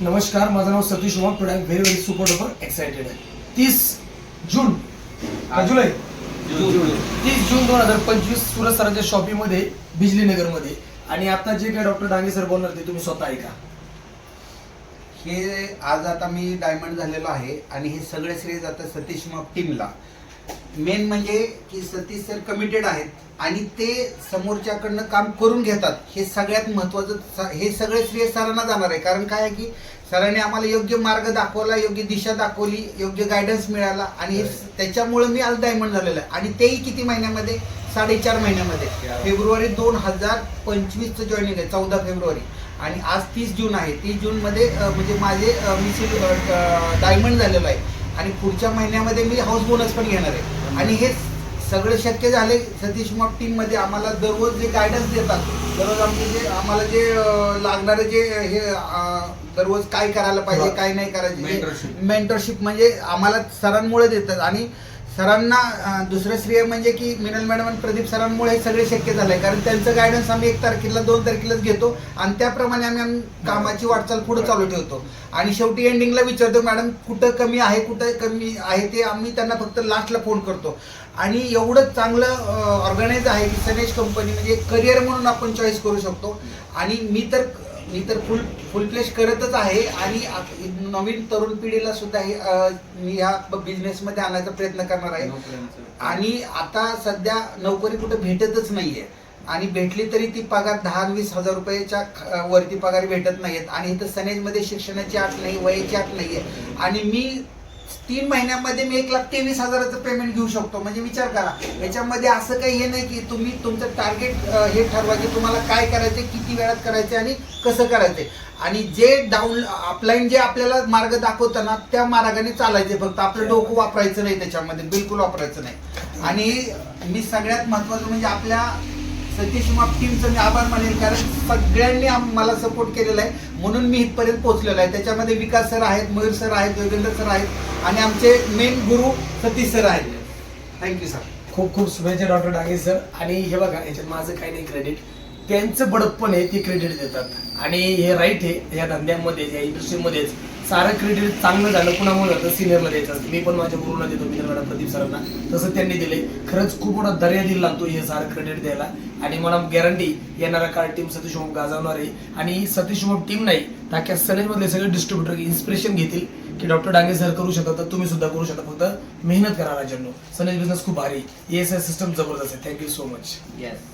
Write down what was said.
नमस्कार माझं नाव Satish Uma today very very super duper excited आहे. तीस जून का जुलै? तीस जून दोन हजार पंचवीस सुरत सरांच्या शॉपिंगमध्ये बिजली नगरमध्ये. आणि आता जे काय डॉक्टर डांगे सर बोलणार ते तुम्ही स्वतः ऐका. हे आज आता मी डायमंड झालेलो आहे आणि हे सगळे श्रेय जातं सतीश मग टीमला मेन म्हणजे की सतीश सर कमिटेड आहेत आणि ते समोरच्याकडनं काम करून घेतात. हे सगळ्यात महत्वाचं स- हे सगळे श्रेय सरांना जाणार आहे. कारण काय आहे की सरांनी आम्हाला योग्य मार्ग दाखवला योग्य दिशा दाखवली योग्य गायडन्स मिळाला आणि त्याच्यामुळे मी आज डायमंड झालेलो आहे. आणि तेही किती महिन्यामध्ये? साडेचार महिन्यामध्ये. फेब्रुवारी दोन हजार पंचवीसचं जॉईनिंग आहे चौदा फेब्रुवारी. आणि आज तीस जून आहे. तीस जूनमध्ये म्हणजे माझे मी डायमंड झालेलो आहे. आणि पुढच्या महिन्यामध्ये मी हाऊस बोनस पण घेणार आहे. आणि हे सगळं शक्य झाले सतीश मॉप टीममध्ये आम्हाला दररोज जे गायडन्स देतात दररोज आमचे जे आम्हाला जे लागणारे जे हे दररोज काय करायला पाहिजे काय नाही करायचे. मेंटरशिप म्हणजे आम्हाला सरांमुळे देतात. आणि सरांना दुसरं श्रेय म्हणजे की मिनल मॅडम आणि प्रदीप सरांमुळे हे सगळे शक्य झालंय. कारण त्यांचं गायडन्स आम्ही एक तारखेला दोन तारखेलाच घेतो आणि त्याप्रमाणे आम्ही कामाची वाटचाल पुढे चालू ठेवतो. आणि शेवटी एंडिंगला विचारतो मॅडम कुठं कमी आहे कुठं कमी आहे ते आम्ही त्यांना फक्त लास्टला फोन करतो. आणि एवढं चांगलं ऑर्गनाईज आहे की सनेज कंपनी म्हणजे करिअर म्हणून आपण चॉईस करू शकतो. आणि मी तर मी तर फुल फुल प्लेस करतच आहे. आणि नवीन तरुण पिढीला सुद्धा हे मी ह्या बिझनेसमध्ये आणायचा प्रयत्न करणार आहे. आणि आता सध्या नोकरी कुठे भेटतच नाहीये. आणि भेटली तरी ती पगार दहा वीस हजार रुपयाच्या वरती पगार भेटत नाहीयेत. आणि इथं सनेजमध्ये शिक्षणाची आठ नाही वयाची आठ नाहीये. आणि मी तीन महिन्यामध्ये मी एक लाख तेवीस हजाराचं पेमेंट घेऊ शकतो. म्हणजे विचार करा. याच्यामध्ये असं काही हे नाही की तुम्ही तुमचं टार्गेट हे ठरवा की तुम्हाला काय करायचे किती वेळात करायचे आणि कसं करायचे आणि जे डाऊन अपलाईन जे आपल्याला मार्ग दाखवताना त्या मार्गाने चालायचे फक्त. आपलं डोकं वापरायचं नाही त्याच्यामध्ये. बिलकुल वापरायचं नाही. आणि मी सगळ्यात महत्वाचं म्हणजे आपल्या सतीश माप टीमचं मी आभार मानेल कारण सगळ्यांनी मला सपोर्ट केलेला आहे. म्हणून मी इथपर्यंत पोहोचलेलो आहे. त्याच्यामध्ये विकास सर आहेत मयूर सर आहेत योगेंद्र सर आहेत आणि आमचे मेन गुरु सतीश सर आहेत. थँक्यू सर खूप खूप शुभेच्छा डॉक्टर डांगे सर. आणि हे बघा याच्यात माझं काही नाही क्रेडिट त्यांचं बडप्पण आहे ते क्रेडिट देतात. आणि हे राईट आहे या धंद्यामध्ये या इंडस्ट्रीमध्येच सारं क्रेडिट चांगलं झालं कुणामुळे जातं सिनियरला द्यायचं असतं. मी पण माझ्या गुरुला देतो मित्र मॅडम प्रदीप सरांना. तसं त्यांनी दिले खरंच खूप मोठा दर्या दिला लागतो हे सारं क्रेडिट द्यायला. आणि मला गॅरंटी येणारा काळ टीम सतीश ओम गाजवणार आहे. आणि सतीश ओम टीम नाही ताक्या सलेजमधले सगळे डिस्ट्रीब्युटर इन्स्पिरेशन घेतील की डॉक्टर डांगे सर करू शकता तर तुम्ही सुद्धा करू शकता. फक्त मेहनत करा राजांनो सनेज बिझनेस खूप भारी. एस आय सिस्टम जबरदस्त आहे. Thank you so much yes